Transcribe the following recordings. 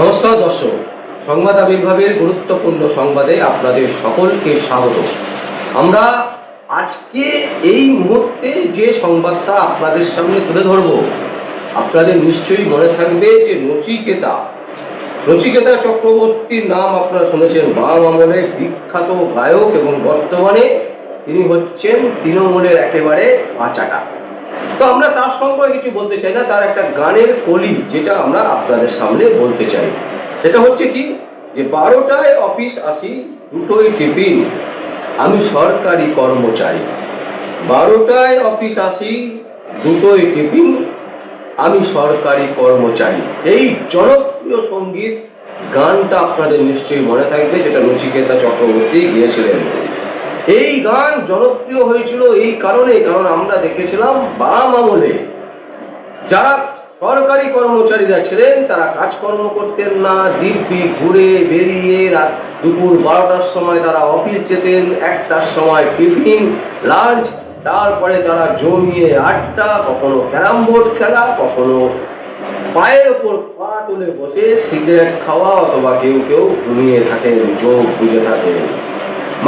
নমস্কার দর্শক। সংবাদ আবির্ভাবের গুরুত্বপূর্ণ সংবাদে আপনাদের সকলকে স্বাগত। আমরা আজকে এই মুহূর্তে যে সংবাদটা আপনাদের সামনে তুলে ধরব, আপনাদের নিশ্চয়ই মনে থাকবে যে নচিকেতা। নচিকেতা চক্রবর্তীর নাম আপনারা শুনেছেন, বাম আমলে বিখ্যাত গায়ক এবং বর্তমানে তিনি হচ্ছেন তৃণমূলের একেবারে বাঁচাটা। তো আমরা তার সম্পর্কে কিছু বলতে চাই না, তার একটা গানের কলি যেটা আমরা আপনাদের সামনে বলতে চাই। সেটা হচ্ছে কি, যে বারোটায় অফিস আসি দুটোই টিফিন, আমি সরকারি কর্মচারী বারোটায় অফিস আসি দুটোই টিফিন, আমি সরকারি কর্মচারী এই জনপ্রিয় সংগীত গানটা আপনাদের নিশ্চয়ই মনে থাকবে, সেটা নচিকেতা চক্রবর্তী গিয়েছিলেন। এই গান জনপ্রিয় হয়েছিল এই কারণে, কারণ আমরা দেখেছিলাম বাম আমলে যারা সরকারি কর্মচারীরা ছিলেন, তারা কাজকর্ম করতেন না, দিব্যি ঘুরে বেরিয়ে রাত দুপুর বারোটার সময় তারা অফিস যেতেন, একটার সময় টিফিন, লাঞ্চ, তারপরে তারা জমিয়ে আড্ডা, কখনো ক্যারাম বোর্ড খেলা, কখনো পায়ের ওপর পা তুলে বসে সিগারেট খাওয়া, অথবা কেউ কেউ ঘুমিয়ে থাকেন, চোখ বুঝে থাকেন।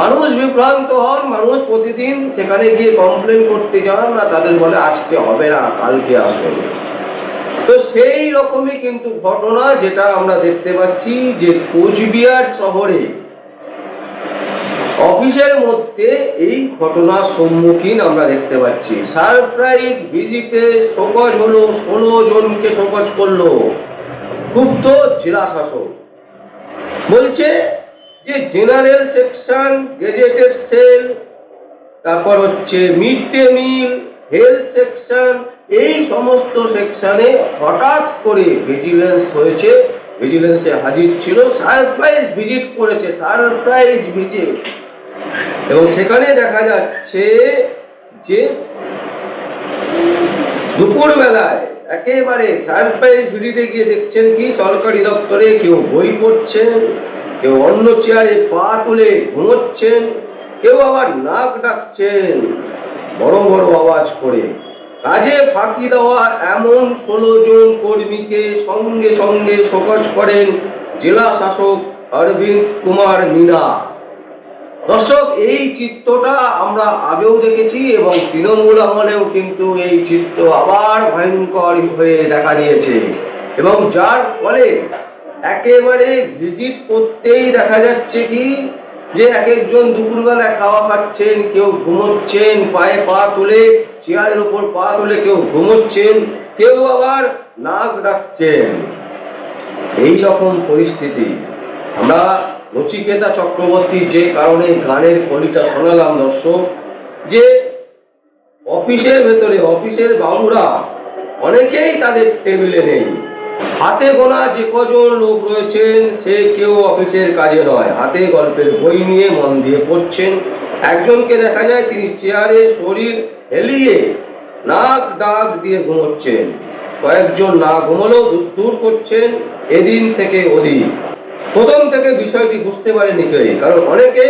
মানুষ বিভ্রান্ত হন, মানুষ প্রতিদিন সেখানে গিয়ে কমপ্লেন করতে যান, না তাদের বলে আজকে হবে না, কালকে আসবেন তো সেই রকমই কিন্তু ঘটনা যেটা আমরা দেখতে পাচ্ছি যে কোচবিহার শহরে অফিসের মধ্যে এই ঘটনার সম্মুখীন আমরা দেখতে পাচ্ছি। সারপ্রাইজ ভিজিটে শোকজ হলো, ষোলো জনকে শোকজ করল। ক্ষুব্ধ জেলা শাসক বলছে যে জেনারেল সেকশন গেজেটেড সেল, তারপর হচ্ছে mid day meal, health section, এই সমস্ত সেকশনে হঠাৎ করে ভিজিলেন্স হয়েছে। ভিজিলেন্সে হাজির ছিল, সারপ্রাইজ ভিজিট করেছে, সারপ্রাইজ ভিজিট। এবং সেখানে দেখা যাচ্ছে যে দুপুর বেলায় একেবারে সারপ্রাইজ ভিডিতে গিয়ে দেখছেন কি, সরকারি দপ্তরে কেউ বই পড়ছেন কেউ অন্য চেয়ারে পা তুলে ঘুমোচ্ছেন, কেউ আবার নাক ডাকছেন, বড় বড় আওয়াজ করে। কাজে ফাঁকি দেওয়া এমন ষোলো জন কর্মীকে সঙ্গে সঙ্গে শোকজ করেন জেলা শাসক অরবিন্দ কুমার মীনা। দর্শক, এই চিত্রটা আমরা আগেও দেখেছি এবং তৃণমূল আমলেও কিন্তু এই চিত্র আবার ভয়ঙ্কর হয়ে দেখা দিয়েছে। এবং যার ফলে একেবারে ভিজিট করতেই দেখা যাচ্ছে কি যে এক একজন দুপুরবেলা খাওয়া খাচ্ছেন, কেউ ঘুমোচ্ছেন, পায়ে পা তুলে, চেয়ারের উপর পা তুলে কেউ ঘুমোচ্ছেন, কেউ আবার নাক ডাকছেন। এই রকম পরিস্থিতি। আমরা নচিকেতা চক্রবর্তী যে কারণে গানের কলিটা শোনালাম দর্শক, যে অফিসের ভেতরে, অফিসের বাবুরা অনেকেই তাদের টেবিলে নেই। হাতে গোনা যে কজন লোক রয়েছেন, সে কেউ অফিসের কাজে নয়। হাতে গল্পের বই নিয়ে মন দিয়ে পড়ছেন। একজনকে দেখা যায় তিনি চেয়ারে শরীর হেলিয়ে নাক ডাক দিয়ে ঘুমোচ্ছেন। কয়েকজন না ঘুমলেও দূর দূর করছেন এদিন থেকে ওদিন। প্রথম থেকে বিষয়টি বুঝতে পারেনি কেউ, কারণ অনেকে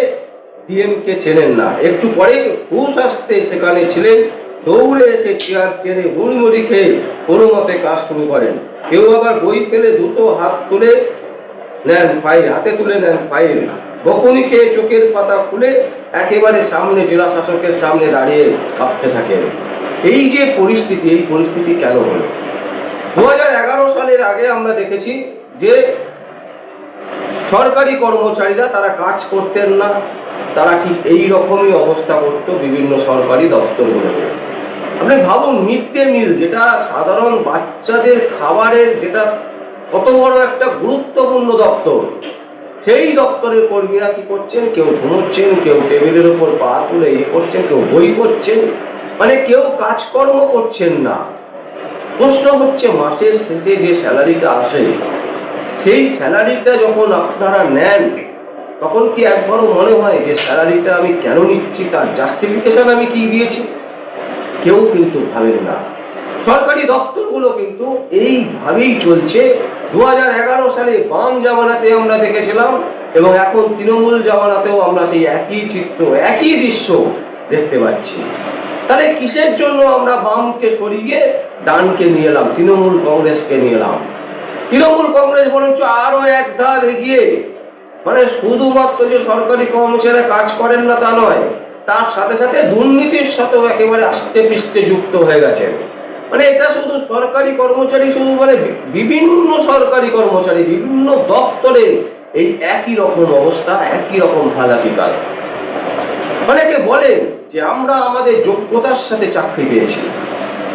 ডিএমকে চেনেন না। একটু পরে হুশ আসতে সেখানে ছিলেন। দৌড়ে এসে চেয়ার টেনে হুড়মুড়ি খেয়ে কোনো মতে কাজ শুরু করেন। কেউ আবার বই ফেলে দুটো হাত তুলে নেন ফাইল, হাতে তুলে নেন ফাইল। বকুনি খেয়ে চোখের পাতা খুলে একেবারে সামনে জেলা শাসকের সামনে দাঁড়িয়ে ভাবতে থাকেন। এই যে পরিস্থিতি, এই পরিস্থিতি কেন হলো? দু সালের আগে আমরা দেখেছি যে সরকারি কর্মচারীরা তারা কাজ করতেন না, তারা ঠিক এই রকমই অবস্থা করত বিভিন্ন সরকারি দপ্তরগুলোতে। আপনি ভাবুন মিড ডে মিল, যেটা সাধারণ বাচ্চাদের খাবারের যেটা কত বড় একটা গুরুত্বপূর্ণ দপ্তর, সেই দপ্তরের কর্মীরা কি করছেন? কেউ ঘুমোচ্ছেন, কেউ টেবিলের উপর পা তুলে ইয়ে করছেন, কেউ বই করছেন মানে কেউ কাজকর্ম করছেন না। প্রশ্ন হচ্ছে, মাসের শেষে যে স্যালারিটা আসে, সেই স্যালারিটা যখন আপনারা নেন, তখন কি একবারও মনে হয় যে স্যালারিটা আমি কেন নিচ্ছি? তার জাস্টিফিকেশন আমি কি দিয়েছি? কেউ কিন্তু ভাবেন না। সরকারি দপ্তরগুলো কিন্তু এইভাবেই চলছে। দুহাজার এগারো সালে বাম জামানাতে আমরা দেখেছিলাম এবং এখন তৃণমূল জামানাতেও আমরা সেই একই চিত্র, একই দৃশ্য দেখতে পাচ্ছি। তাহলে কিসের জন্য আমরা বামকে সরিয়ে ডানকে নিয়ে এলাম, তৃণমূল কংগ্রেসকে নিয়ে এলাম? তৃণমূল কংগ্রেস বরঞ্চ আরও এক ধাপ এগিয়ে মানে শুধুমাত্র যে সরকারি কর্মচারীরা কাজ করেন না তা নয় তার সাথে সাথে দুর্নীতির সাথেও একেবারে আস্তে পিস্তে যুক্ত হয়ে গেছে। মানে এটা শুধু সরকারি কর্মচারী শুধু মানে বিভিন্ন সরকারি কর্মচারী, বিভিন্ন দপ্তরে এই একই রকম অবস্থা, একই রকম কাজ অনেকে বলেন যে আমরা আমাদের যোগ্যতার সাথে চাকরি পেয়েছি।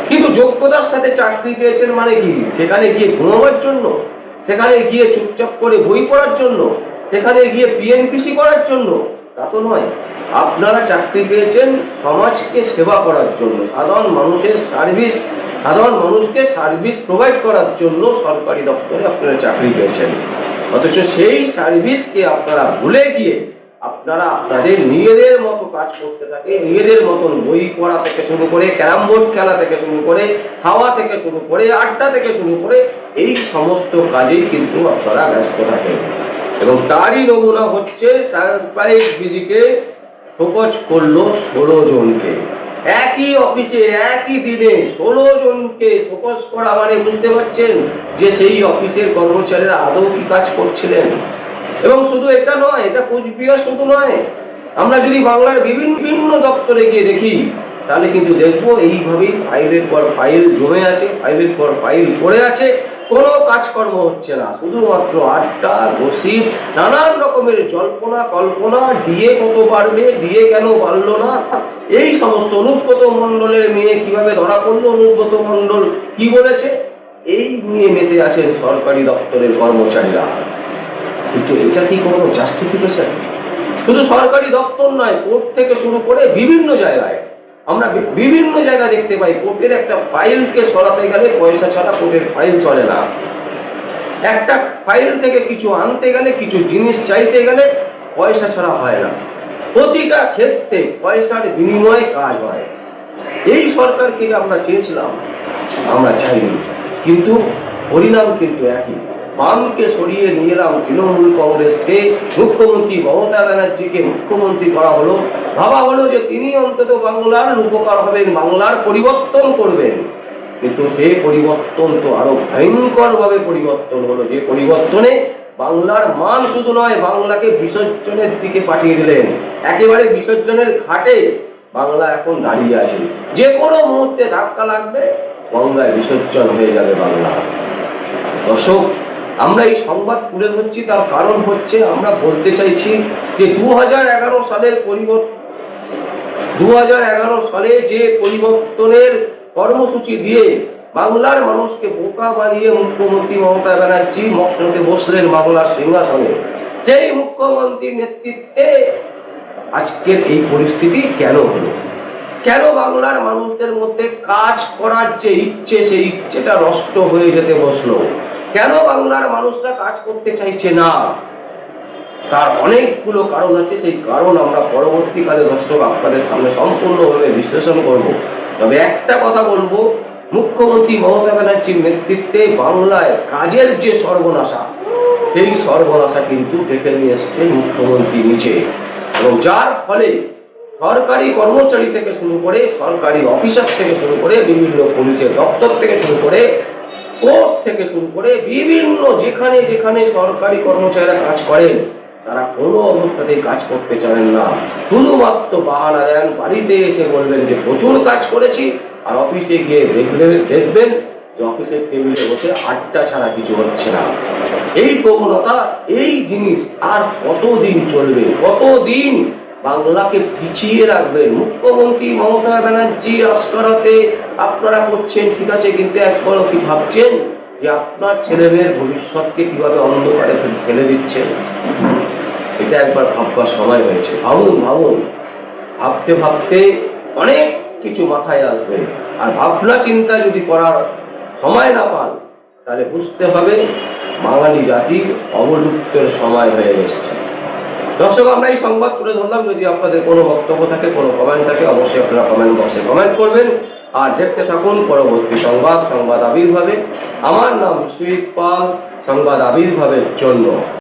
কিন্তু যোগ্যতার সাথে চাকরি পেয়েছেন মানে কি? সেখানে গিয়ে ঘুমাবার জন্য, সেখানে গিয়ে চুপচাপ করে বই পড়ার জন্য, সেখানে গিয়ে পিএনপিসি করার জন্য, তা তো নয়। আপনারা চাকরি পেয়েছেন সমাজকে সেবা করার জন্য, সাধারণ মানুষের সার্ভিস সাধারণ মানুষকে সার্ভিস প্রোভাইড করার জন্য সরকারি দপ্তরে আপনারা চাকরি পেয়েছেন। অথচ সেই সার্ভিসকে আপনারা ভুলে গিয়ে আপনারা আপনাদের নিজেদের মতো কাজ করতে থাকে, নিজেদের মতন বই পড়া থেকে শুরু করে, ক্যারাম বোর্ড খেলা থেকে শুরু করে খাওয়া থেকে শুরু করে, আড্ডা থেকে শুরু করে, এই সমস্ত কাজেই কিন্তু আপনারা ব্যস্ত থাকেন। এবং তারই নমুনা হচ্ছে সারপ্রাইজ বিধিকে ফোকস করল ষোলো জনকে। একই অফিসে, একই দিনে ষোলো জনকে ফোকাস করা মানে বুঝতে পারছেন যে সেই অফিসের কর্মচারীরা আদৌ কি কাজ করছিলেন? এবং শুধু এটা নয়, এটা কোচবিহার শুধু নয়, আমরা যদি বাংলার বিভিন্ন বিভিন্ন দপ্তরে গিয়ে দেখি, তাহলে কিন্তু দেখব এইভাবেই ফাইলের পর ফাইল জমে আছে ফাইলের পর ফাইল পড়ে আছে। কোনো কাজকর্ম হচ্ছে না। শুধুমাত্র আড্ডা, গসিপ, নানান রকমের জল্পনা, কল্পনা, দিয়ে কত বাড়বে দিয়ে কেন বাড়লো না? এই সমস্ত অনুব্রত মণ্ডলের মেয়ে কীভাবে ধরা পড়ল? অনুব্রত মণ্ডল কি বলেছে? এই নিয়ে মেতে আছেন সরকারি দপ্তরের কর্মচারীরা। কিন্তু এটা কি কোনো জাস্টিফিকেশন শুধু সরকারি দপ্তর নয়, কোর্ট থেকে শুরু করে বিভিন্ন জায়গায়। আমরা বিভিন্ন জায়গায় দেখতে পাই, কোর্টের একটা ফাইলকে সরাতে গেলে পয়সা ছাড়া কোর্টের ফাইল চলে না। একটা ফাইল থেকে কিছু আনতে গেলে, কিছু জিনিস চাইতে গেলে পয়সা ছাড়া হয় না। প্রতিটা ক্ষেত্রে পয়সার বিনিময়ে কাজ হয়। এই সরকারকে আমরা চেয়েছিলাম, আমরা চাইনি। কিন্তু পরিণাম কিন্তু একই। বামকে সরিয়ে নিয়ে এলাম তৃণমূল কংগ্রেসকে। মুখ্যমন্ত্রী মমতা ব্যানার্জিকে মুখ্যমন্ত্রী করা হলো। ভাবা হলো যে তিনি অন্তত বাংলার উপকার হবেন, বাংলার পরিবর্তন করবেন। কিন্তু সে পরিবর্তন তো আরও ভয়ঙ্কর ভাবে পরিবর্তন হলো। যে পরিবর্তনে বাংলার মান শুধু নয়, বাংলাকে বিসর্জনের দিকে পাঠিয়ে দিলেন। একেবারে বিসর্জনের ঘাটে বাংলা এখন দাঁড়িয়ে আছে। যে কোনো মুহূর্তে ধাক্কা লাগবে বাংলায় বিসর্জন হয়ে যাবে বাংলা। দর্শক আমরা এই সংবাদ তুলে ধরছি, তার কারণ হচ্ছে আমরা বলতে চাইছি যে দু হাজার এগারো সালের পরিবর্তন দু হাজার এগারো সালে যে পরিবর্তনের কর্মসূচি দিয়ে বাংলার মানুষকে বোকা বানিয়ে মুখ্যমন্ত্রী মমতা ব্যানার্জি মকসদে বসলেন বাংলার সিংহাসনে। সেই মুখ্যমন্ত্রীর নেতৃত্বে আজকের এই পরিস্থিতি কেন হলো? কেন বাংলার মানুষদের মধ্যে কাজ করার যে ইচ্ছে, সেই ইচ্ছেটা নষ্ট হয়ে যেতে বসল? কেন বাংলার মানুষরা কাজ করতে চাইছে না? তার অনেকগুলো কারণ আছে, সেই কারণ আমরা পরবর্তীকালে দর্শক আপনাদের সামনে সম্পূর্ণভাবে বিশ্লেষণ করব। তবে একটা কথা বলব, মুখ্যমন্ত্রী মমতা ব্যানার্জির নেতৃত্বে বাংলায় কাজের যে সর্বনাশা, সেই সর্বনাশা কিন্তু ডেকে নিয়ে এসছে মুখ্যমন্ত্রী নিচে। এবং যার ফলে সরকারি কর্মচারী থেকে শুরু করে সরকারি অফিসার থেকে শুরু করে বিভিন্ন পুলিশের দপ্তর থেকে শুরু করে কোর্ট থেকে শুরু করে বিভিন্ন যেখানে যেখানে সরকারি কর্মচারীরা কাজ করেন, তারা কোনো অবস্থাতেই কাজ করতে চান না। শুধুমাত্র বাহানা দেন, বাড়িতে এসে বলবেন যে, প্রচুর কাজ করেছি। আর অফিসে গিয়ে দেখবেন দেখবেন যে অফিসের টেবিলে বসে আড্ডা ছাড়া কিছু হচ্ছে না। এই প্রবণতা, এই জিনিস আর কতদিন চলবে, কতদিন বাংলাকে পিছিয়ে রাখবেন। মুখ্যমন্ত্রী মমতা ব্যানার্জি আস্কারাতে আপনারা করছেন, ঠিক আছে, কিন্তু একবারও কি ভাবছেন যে আপনার ছেলে মেয়ের ভবিষ্যৎকে কীভাবে অন্ধকারে ফেলে দিচ্ছেন? এটা একবার ভাববার সময় হয়েছে। ভাবুন ভাবুন, ভাবতে ভাবতে অনেক কিছু মাথায় আসবে। আর ভাবনা চিন্তা যদি করার সময় না পান, তাহলে বুঝতে হবে বাঙালি জাতির অবলুপ্তের সময় হয়ে এসছে। দর্শক, আমরা এই সংবাদ তুলে ধরলাম। যদি আপনাদের কোনো বক্তব্য থাকে, কোনো কমেন্ট থাকে, অবশ্যই আপনারা কমেন্ট বক্সে কমেন্ট করবেন। আর দেখতে থাকুন পরবর্তী সংবাদ সংবাদ আবির্ভাবে। আমার নাম সুইত পাল, সংবাদ আবির্ভাবের জন্য।